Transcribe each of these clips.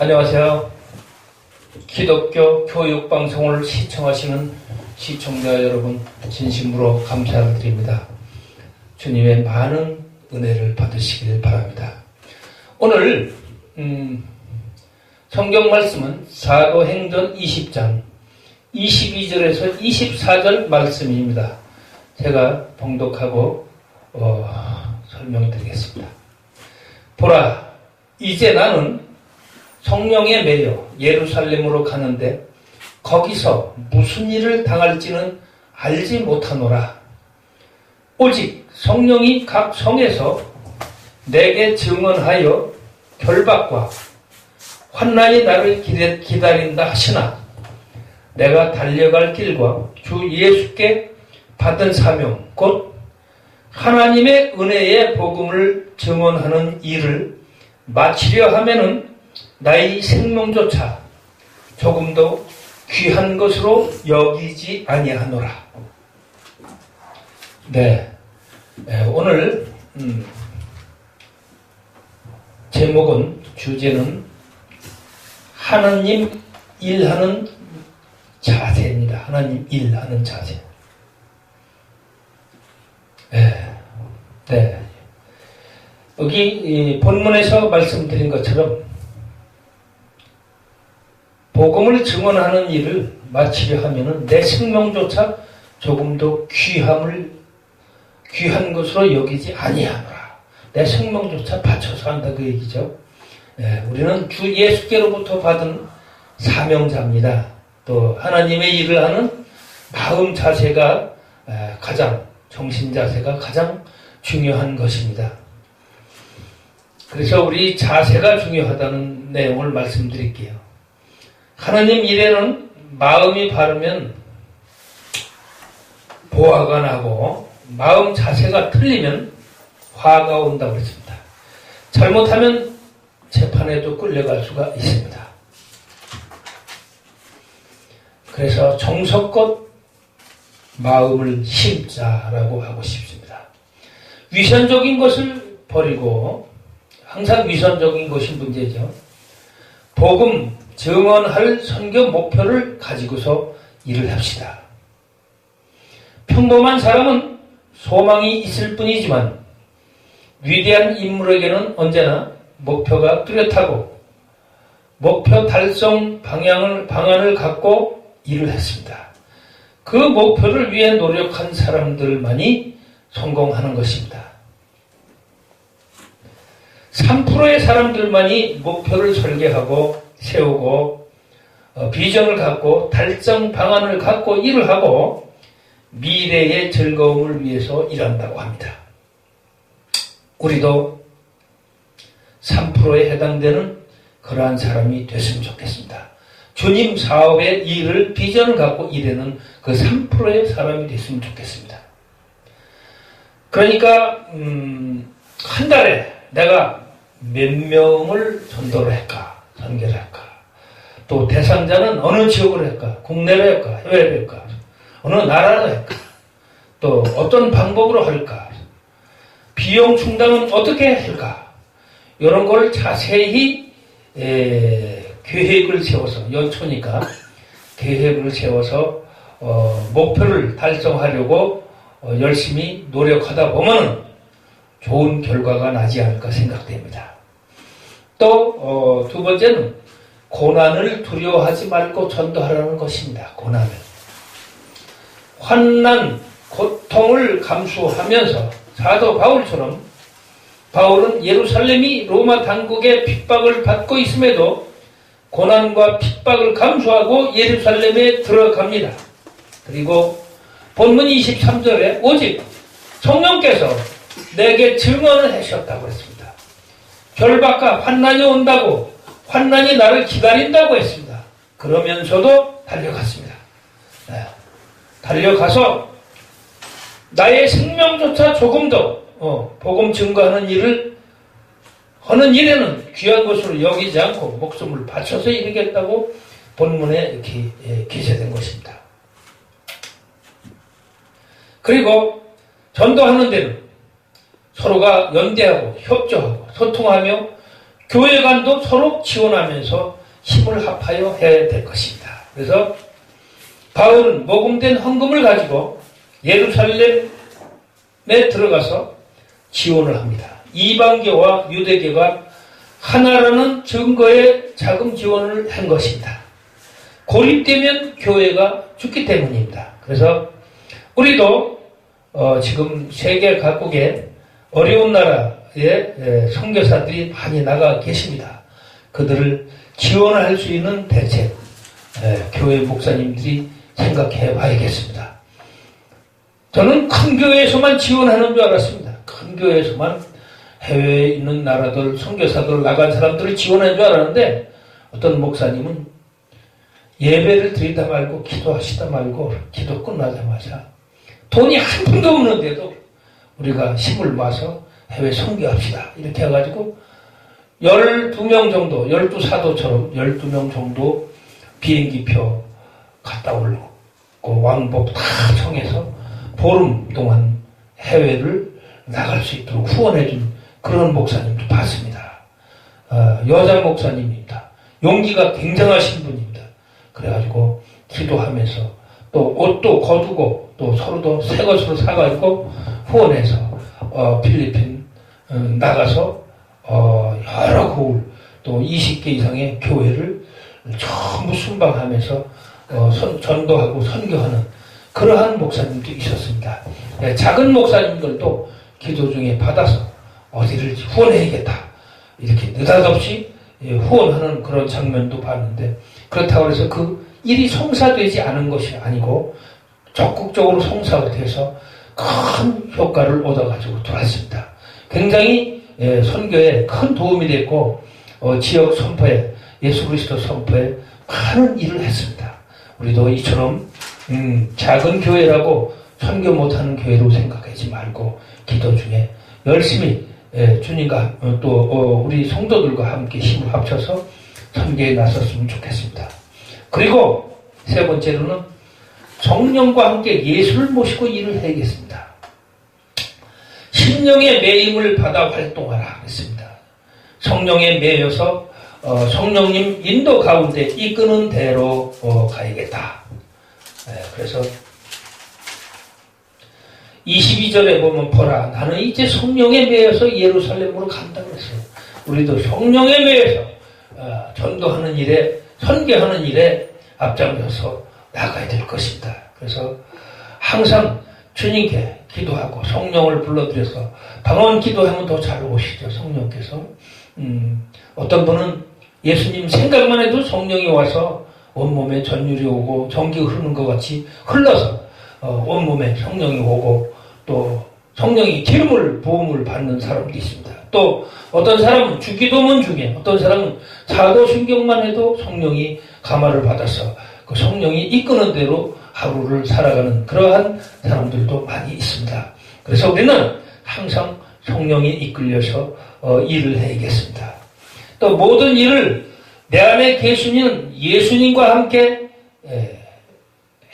안녕하세요. 기독교 교육방송을 시청하시는 시청자 여러분, 진심으로 감사를 드립니다. 주님의 많은 은혜를 받으시길 바랍니다. 오늘, 음, 성경 말씀은 사도행전 20장 22절에서 24절 말씀입니다. 제가 봉독하고, 어, 설명드리겠습니다. 보라, 이제 나는 성령에 매여 예루살렘으로 가는데 거기서 무슨 일을 당할지는 알지 못하노라. 오직 성령이 각 성에서 내게 증언하여 결박과 환난이 나를 기다린다 하시나 내가 달려갈 길과 주 예수께 받은 사명 곧 하나님의 은혜의 복음을 증언하는 일을 마치려 하면은 나의 생명조차 조금도 귀한 것으로 여기지 아니하노라. 네, 에, 오늘 음, 제목은 주제는 하나님 일하는 자세입니다. 하나님 일하는 자세. 네, 네. 여기 이 본문에서 말씀드린 것처럼 복음을 증언하는 일을 마치려 하면은 내 생명조차 조금도 귀함을 귀한 것으로 여기지 아니하노라. 내 생명조차 바쳐서 한다 그 얘기죠. 예, 우리는 주 예수께로부터 받은 사명자입니다. 또 하나님의 일을 하는 마음 자세가 에, 가장 정신 자세가 가장 중요한 것입니다. 그래서 우리 자세가 중요하다는 내용을 말씀드릴게요. 하나님 일에는 마음이 바르면 보화가 나고 마음 자세가 틀리면 화가 온다고 했습니다. 잘못하면 재판에도 끌려갈 수가 있습니다. 그래서 정석껏 마음을 심자라고 하고 싶습니다. 위선적인 것을 버리고 항상 위선적인 것이 문제죠. 복음 증언할 선교 목표를 가지고서 일을 합시다. 평범한 사람은 소망이 있을 뿐이지만 위대한 인물에게는 언제나 목표가 뚜렷하고 목표 달성 방향을 방안을 갖고 일을 했습니다. 그 목표를 위해 노력한 사람들만이 성공하는 것입니다. 3%의 사람들만이 목표를 설계하고 세우고 어, 비전을 갖고 달성 방안을 갖고 일을 하고 미래의 즐거움을 위해서 일한다고 합니다. 우리도 3%에 해당되는 그러한 사람이 됐으면 좋겠습니다. 주님 사업의 일을 비전을 갖고 일하는 그 3%의 사람이 됐으면 좋겠습니다. 그러니까 음, 한 달에 내가 몇 명을 전도를 할까, 선교를 할까, 또 대상자는 어느 지역으로 할까, 국내로 할까, 해외로 할까, 어느 나라로 할까, 또 어떤 방법으로 할까, 비용 충당은 어떻게 할까, 이런 걸 자세히 에, 계획을 세워서 연초니까 계획을 세워서 어, 목표를 달성하려고 어, 열심히 노력하다 보면은 좋은 결과가 나지 않을까 생각됩니다. 또, 어, 두 번째는 고난을 두려워하지 말고 전도하라는 것입니다. 고난을. 환난, 고통을 감수하면서 사도 바울처럼 바울은 예루살렘이 로마 당국의 핍박을 받고 있음에도 고난과 핍박을 감수하고 예루살렘에 들어갑니다. 그리고 본문 23절에 오직 성령께서 내게 증언을 하셨다고 했습니다. 결박과 환난이 온다고 환난이 나를 기다린다고 했습니다. 그러면서도 달려갔습니다. 네. 달려가서 나의 생명조차 조금 더 어, 복음 증거하는 일을 하는 일에는 귀한 것으로 여기지 않고 목숨을 바쳐서 이루겠다고 본문에 이렇게 예, 기재된 것입니다. 그리고 전도하는 데는 서로가 연대하고 협조하고 소통하며 교회 간도 서로 지원하면서 힘을 합하여 해야 될 것입니다. 그래서 바울은 모금된 헌금을 가지고 예루살렘에 들어가서 지원을 합니다. 이방교와 유대교가 하나라는 증거의 자금 지원을 한 것입니다. 고립되면 교회가 죽기 때문입니다. 그래서 우리도 어, 지금 세계 각국에 어려운 나라 의 선교사들이 많이 나가 계십니다. 그들을 지원할 수 있는 대책 교회 목사님들이 생각해 봐야겠습니다. 저는 큰 교회에서만 지원하는 줄 알았습니다. 큰 교회에서만 해외에 있는 나라들, 선교사들 나간 사람들을 지원한 줄 알았는데 어떤 목사님은 예배를 드리다 말고 기도하시다 말고 기도 끝나자마자 돈이 한 푼도 없는데도 우리가 힘을 모아서 해외 선교합시다. 이렇게 해가지고 12명 정도, 12사도처럼 12명 정도 비행기표 갔다 올고 왕복 다 청해서 보름 동안 해외를 나갈 수 있도록 후원해준 그런 목사님도 봤습니다. 어, 여자 목사님입니다. 용기가 굉장하신 분입니다. 그래가지고 기도하면서 또 옷도 거두고 또 서로도 새 것으로 사가지고 후원해서 어, 필리핀 어, 나가서 어, 여러 고을 또 20개 이상의 교회를 전부 순방하면서 어, 선, 전도하고 선교하는 그러한 목사님도 있었습니다. 네, 작은 목사님들도 기도 중에 받아서 어디를 후원해야겠다. 이렇게 느닷없이 예, 후원하는 그런 장면도 봤는데 그렇다고 해서 그 일이 성사되지 않은 것이 아니고 적극적으로 성사가 돼서 큰 효과를 얻어가지고 돌았습니다. 굉장히 예, 선교에 큰 도움이 됐고 어, 지역 선포에 예수 그리스도 선포에 많은 일을 했습니다. 우리도 이처럼 음, 작은 교회라고 선교 못하는 교회로 생각하지 말고 기도 중에 열심히 예, 주님과 어, 또 어, 우리 성도들과 함께 힘을 합쳐서 선교에 나섰으면 좋겠습니다. 그리고 세 번째로는 성령과 함께 예수를 모시고 일을 해야겠습니다. 심령의 매임을 받아 활동하라 했습니다. 성령에 매여서 어, 성령님 인도 가운데 이끄는 대로 어, 가야겠다. 네, 그래서 22절에 보면 보라 나는 이제 성령에 매여서 예루살렘으로 간다 그랬어요. 우리도 성령에 매여서 어, 전도하는 일에 선교하는 일에 앞장서서 나가야 될 것입니다. 그래서 항상 주님께 기도하고 성령을 불러들여서 방언 기도하면 더 잘 오시죠 성령께서 음, 어떤 분은 예수님 생각만 해도 성령이 와서 온몸에 전율이 오고 전기가 흐르는 것 같이 흘러서 어, 온몸에 성령이 오고 또 성령이 기름을 부음을 받는 사람도 있습니다. 또 어떤 사람은 주기도문 중에 어떤 사람은 사도신경만 해도 성령이 감화를 받아서 그 성령이 이끄는 대로 하루를 살아가는 그러한 사람들도 많이 있습니다. 그래서 우리는 항상 성령이 이끌려서 어, 일을 해야겠습니다. 또 모든 일을 내 안에 계시는 예수님과 함께 에,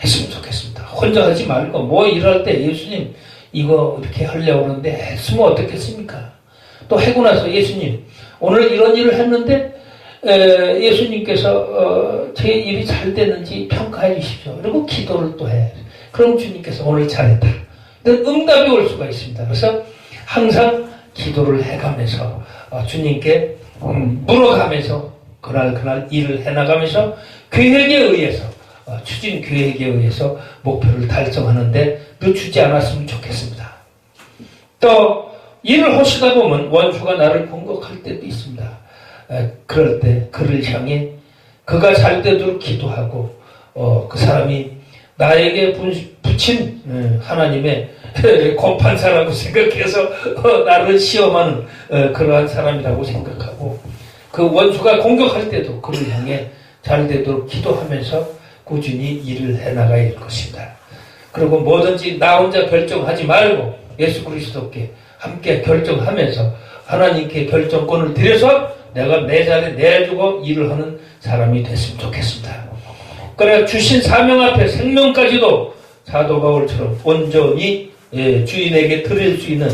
했으면 좋겠습니다. 혼자 하지 말고 뭐 일할 때 예수님 이거 이렇게 하려고 하는데 했으면 어떻겠습니까? 또 하고 나서 예수님 오늘 이런 일을 했는데 에, 예수님께서 어, 제 일이 잘 됐는지 평가해 주십시오. 그리고 기도를 또 해. 그럼 주님께서 오늘 잘했다. 응답이 올 수가 있습니다. 그래서 항상 기도를 해가면서 어, 주님께 음, 물어가면서 그날 그날 일을 해나가면서 계획에 의해서 어, 추진 계획에 의해서 목표를 달성하는데 늦추지 않았으면 좋겠습니다. 또 일을 하시다 보면 원수가 나를 공격할 때도 있습니다. 에, 그럴 때 그를 향해 그가 잘 되도록 기도하고 어, 그 사람이 나에게 붙인 하나님의 공판사라고 생각해서 어, 나를 시험하는 어, 그러한 사람이라고 생각하고 그 원수가 공격할 때도 그를 향해 잘 되도록 기도하면서 꾸준히 일을 해나가야 할 것입니다. 그리고 뭐든지 나 혼자 결정하지 말고 예수 그리스도께 함께 결정하면서 하나님께 결정권을 드려서 내가 내 자리에 내주고 일을 하는 사람이 됐으면 좋겠습니다. 그래 주신 사명 앞에 생명까지도 사도 바울처럼 온전히 예, 주인에게 드릴 수 있는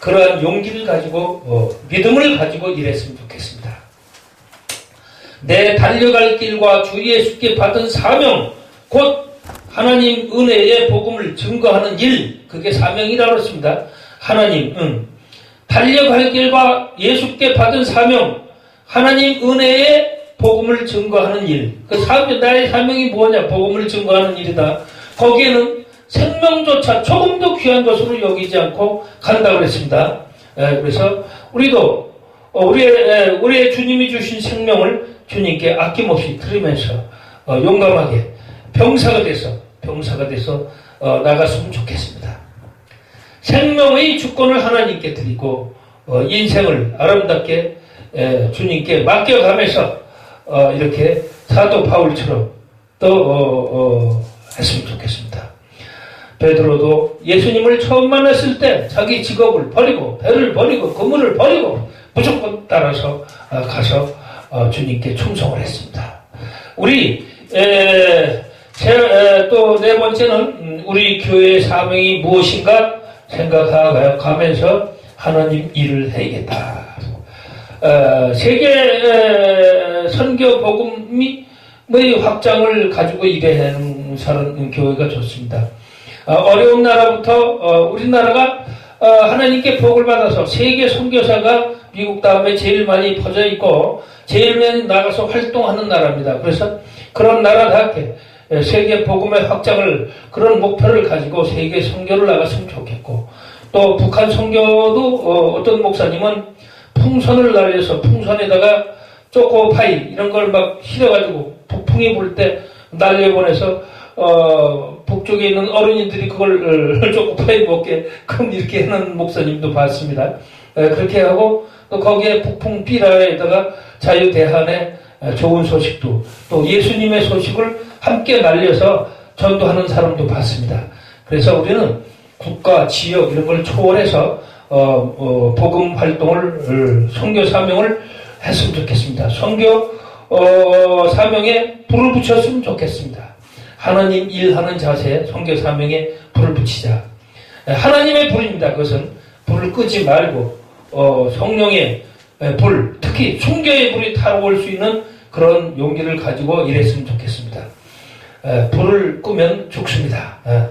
그러한 용기를 가지고 어, 믿음을 가지고 일했으면 좋겠습니다. 내 달려갈 길과 주 예수께 받은 사명, 곧 하나님 은혜의 복음을 증거하는 일, 그게 사명이라고 했습니다. 하나님, 응. 달려갈 길과 예수께 받은 사명, 하나님 은혜의 복음을 증거하는 일. 그 사명, 나의 사명이 뭐냐? 복음을 증거하는 일이다. 거기에는 생명조차 조금도 귀한 것으로 여기지 않고 간다고 그랬습니다. 에, 그래서 우리도 어, 우리의, 에, 우리의 주님이 주신 생명을 주님께 아낌없이 드리면서 어, 용감하게 병사가 돼서 병사가 돼서 어, 나갔으면 좋겠습니다. 생명의 주권을 하나님께 드리고 어, 인생을 아름답게 에, 주님께 맡겨가면서 어, 이렇게 사도 바울처럼 또 어, 어, 했으면 좋겠습니다. 베드로도 예수님을 처음 만났을 때 자기 직업을 버리고 배를 버리고 건물을 버리고 무조건 따라서 어, 가서 어, 주님께 충성을 했습니다. 우리 또 네 번째는 음, 우리 교회의 사명이 무엇인가 생각하면서 하나님 일을 해야겠다. 어, 세계 선교 복음이 확장을 가지고 일하는 사는 교회가 좋습니다. 어, 어려운 나라부터 어, 우리나라가 하나님께 복을 받아서 세계 선교사가 미국 다음에 제일 많이 퍼져 있고 제일 많이 나가서 활동하는 나라입니다. 그래서 그런 나라답게 세계 복음의 확장을 그런 목표를 가지고 세계 선교를 나갔으면 좋겠고 또 북한 선교도 어떤 목사님은 풍선을 날려서 풍선에다가 초코파이 이런 걸 막 실어가지고 북풍이 불 때 날려보내서 어, 북쪽에 있는 어른이들이 그걸 초코파이 먹게 끔 이렇게 하는 목사님도 봤습니다. 에, 그렇게 하고 또 거기에 북풍 비라에다가 자유 대한의 좋은 소식도 또 예수님의 소식을 함께 날려서 전도하는 사람도 봤습니다. 그래서 우리는 국가, 지역 이런 걸 초월해서 어, 어, 복음 활동을 선교 사명을 했으면 좋겠습니다. 선교 어, 사명에 불을 붙였으면 좋겠습니다. 하나님 일하는 자세, 선교 사명에 불을 붙이자. 하나님의 불입니다. 그것은 불을 끄지 말고 어, 성령의 불, 특히 순교의 불이 타오를 수 있는 그런 용기를 가지고 일했으면 좋겠습니다. 에, 불을 끄면 죽습니다. 에.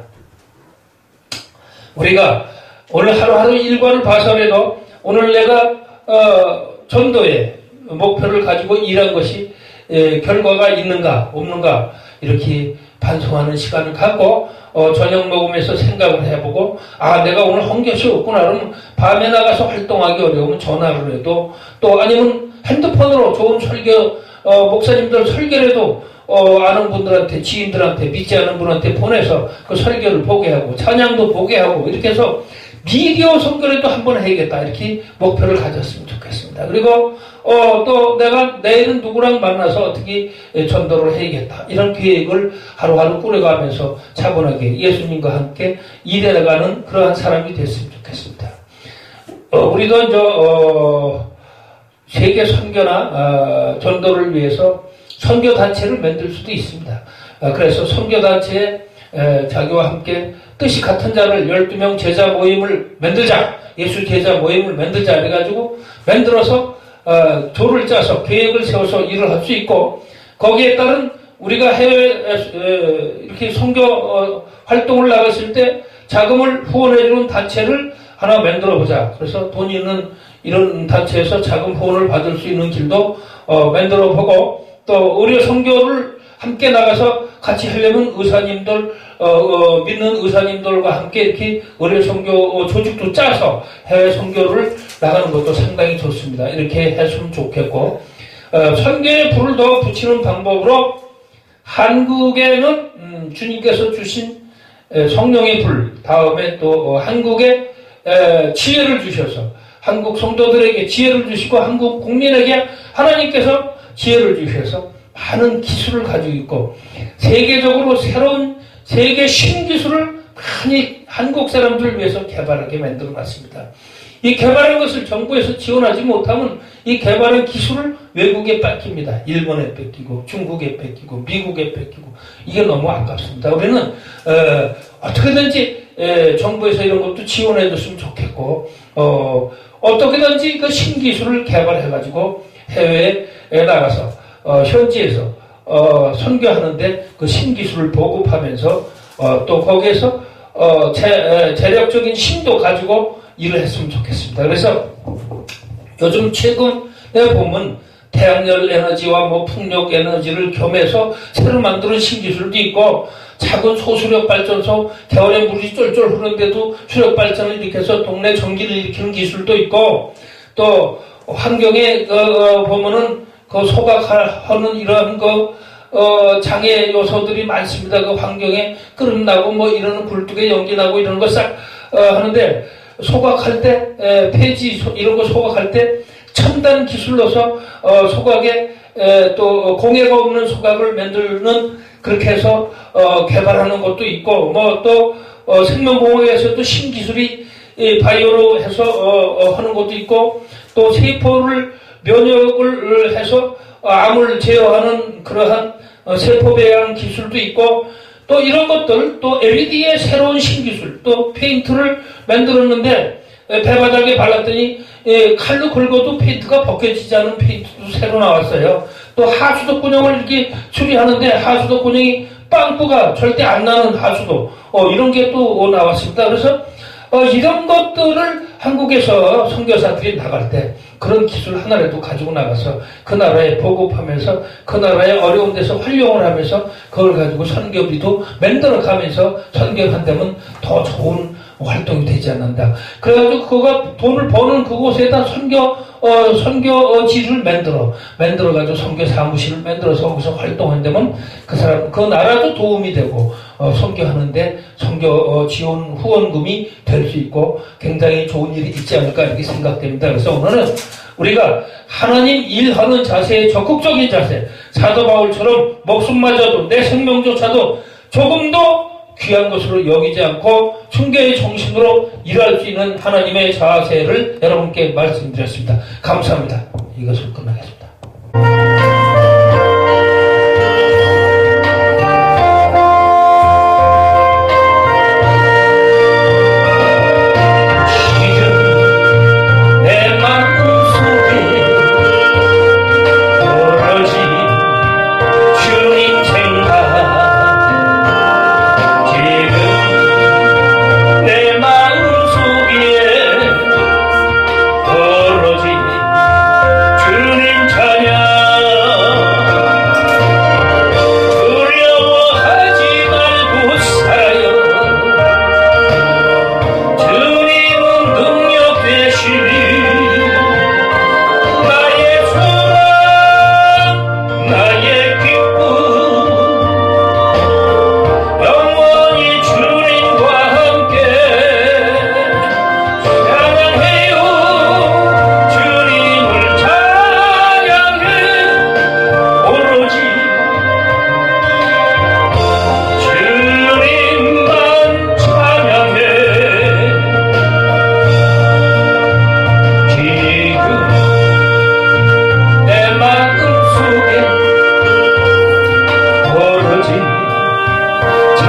우리가 오늘 하루하루 일과를 봐서라도 오늘 내가 어, 전도의 목표를 가지고 일한 것이 에, 결과가 있는가 없는가 이렇게 반성하는 시간을 갖고 어, 저녁 먹으면서 생각을 해보고 아 내가 오늘 헌것이 없구나. 그러면 밤에 나가서 활동하기 어려우면 전화를 해도 또 아니면 핸드폰으로 좋은 설교 어, 목사님들 설교라도 어, 아는 분들한테 지인들한테 믿지 않는 분한테 보내서 그 설교를 보게 하고 찬양도 보게 하고 이렇게 해서 미디어 선거라도 한번 해야겠다 이렇게 목표를 가졌으면 좋겠습니다. 그리고 어, 또 내가 내일은 누구랑 만나서 어떻게 전도를 해야겠다 이런 계획을 하루하루 꾸려가면서 차분하게 예수님과 함께 일해나가는 그러한 사람이 됐으면 좋겠습니다. 어, 우리도 이제 어, 세계 선교나 어, 전도를 위해서 선교 단체를 만들 수도 있습니다. 어, 그래서 선교 단체에 자기와 함께 뜻이 같은 자를 12명 제자 모임을 만들자. 예수 제자 모임을 만들자. 그래가지고 만들어서 어, 조를 짜서 계획을 세워서 일을 할 수 있고 거기에 따른 우리가 해외 이렇게 선교 어, 활동을 나갔을 때 자금을 후원해주는 단체를 하나 만들어 보자. 그래서 돈 있는 이런 단체에서 자금 후원을 받을 수 있는 길도 어, 만들어 보고 또 의료 선교를 함께 나가서 같이 하려면 의사님들 어, 어, 믿는 의사님들과 함께 이렇게 의료 선교 어, 조직도 짜서 해외 선교를 나가는 것도 상당히 좋습니다. 이렇게 했으면 좋겠고 어, 선교에 불을 더 붙이는 방법으로 한국에는 음, 주님께서 주신 에, 성령의 불 다음에 또 어, 한국에 에, 지혜를 주셔서 한국 성도들에게 지혜를 주시고 한국 국민에게 하나님께서 지혜를 주셔서 많은 기술을 가지고 있고 세계적으로 새로운 세계 신기술을 많이 한국 사람들을 위해서 개발하게 만들어 놨습니다. 이 개발한 것을 정부에서 지원하지 못하면 이 개발한 기술을 외국에 뺏깁니다. 일본에 뺏기고 중국에 뺏기고 미국에 뺏기고 이게 너무 아깝습니다. 우리는 어, 떻게든지 정부에서 이런 것도 지원해 줬으면 좋겠고 어, 어떻게든지 그 신기술을 개발해 가지고 해외에 나가서 어, 현지에서 어, 선교하는데 그 신기술을 보급하면서 어, 또 거기에서 어, 재, 에, 재력적인 힘도 가지고 일을 했으면 좋겠습니다. 그래서 요즘 최근에 보면 태양열 에너지와 뭐 풍력 에너지를 겸해서 새로 만드는 신기술도 있고 작은 소수력 발전소 겨울에 물이 쫄쫄 흐르는데도 수력 발전을 일으켜서 동네 전기를 일으키는 기술도 있고 또 환경에 그, 어, 보면은 그 소각하는 이러한 그 어, 장애 요소들이 많습니다. 그 환경에 끓음 나고 뭐 이런 굴뚝에 연기 나고 이런 거싹 어, 하는데 소각할 때 에, 폐지 소- 이런 거 소각할 때 첨단 기술로서 어, 소각에 에, 또 공해가 없는 소각을 만들는 그렇게 해서 어, 개발하는 것도 있고 뭐또 어, 생명공학에서도 신기술이 이 바이오로 해서 어, 어, 하는 것도 있고 또 세포를 면역을 해서 어, 암을 제어하는 그러한 어, 세포 배양 기술도 있고 또 이런 것들 또 LED의 새로운 신기술 또 페인트를 만들었는데 에, 배바닥에 발랐더니 예, 칼로 긁어도 페인트가 벗겨지지 않은 페인트도 새로 나왔어요. 또 하수도 군용을 이렇게 수리하는데 하수도 군용이 빵꾸가 절대 안 나는 하수도 어, 이런 게 또 나왔습니다. 그래서 어, 이런 것들을 한국에서 선교사들이 나갈 때 그런 기술 하나라도 가지고 나가서 그 나라에 보급하면서 그 나라의 어려운 데서 활용을 하면서 그걸 가지고 선교비도 만들어 가면서 선교한다면 더 좋은 활동이 되지 않는다. 그래가지고 그가 돈을 버는 그곳에다 선교 어, 선교지를 만들어 만들어 가지고 선교 사무실을 만들어서 거기서 활동한다면 그 사람 그 나라도 도움이 되고 어, 선교하는데 선교 어, 지원 후원금이 될 수 있고 굉장히 좋은 일이 있지 않을까 이렇게 생각됩니다. 그래서 오늘은 우리가 하나님 일하는 자세의 적극적인 자세 사도 바울처럼 목숨마저도 내 생명조차도 조금 더 귀한 것으로 여기지 않고 충계의 정신으로 일할 수 있는 하나님의 자세를 여러분께 말씀드렸습니다. 감사합니다. 이것을 끝나겠습니다.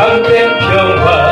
岸边飘过